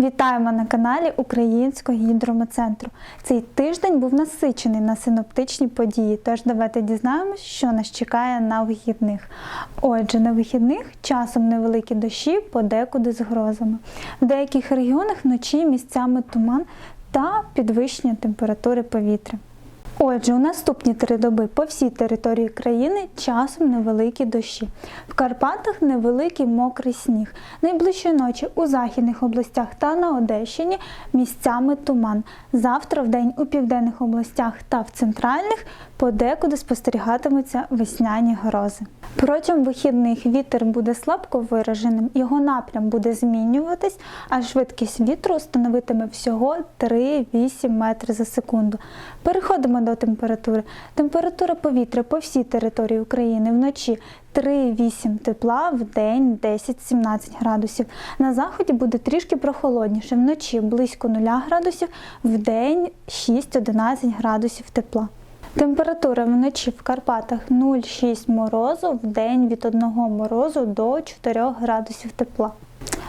Вітаємо на каналі Українського гідрометцентру. Цей тиждень був насичений на синоптичні події, тож давайте дізнаємось, що нас чекає на вихідних. Отже, на вихідних часом невеликі дощі, подекуди з грозами. В деяких регіонах вночі місцями туман та підвищення температури повітря. Отже, у наступні три доби по всій території країни часом невеликі дощі. В Карпатах невеликий мокрий сніг. Найближчої ночі у західних областях та на Одещині місцями туман. Завтра в день у південних областях та в центральних подекуди спостерігатимуться весняні грози. Протягом вихідних вітер буде слабко вираженим, його напрям буде змінюватись, а швидкість вітру становитиме всього 3-8 метрів за секунду. Переходимо до температури. Температура повітря по всій території України вночі 3-8 тепла, в день 10-17 градусів. На заході буде трішки прохолодніше, вночі близько 0 градусів, в день 6-11 градусів тепла. Температура вночі в Карпатах 0,6 морозу, в день від 1 морозу до 4 градусів тепла.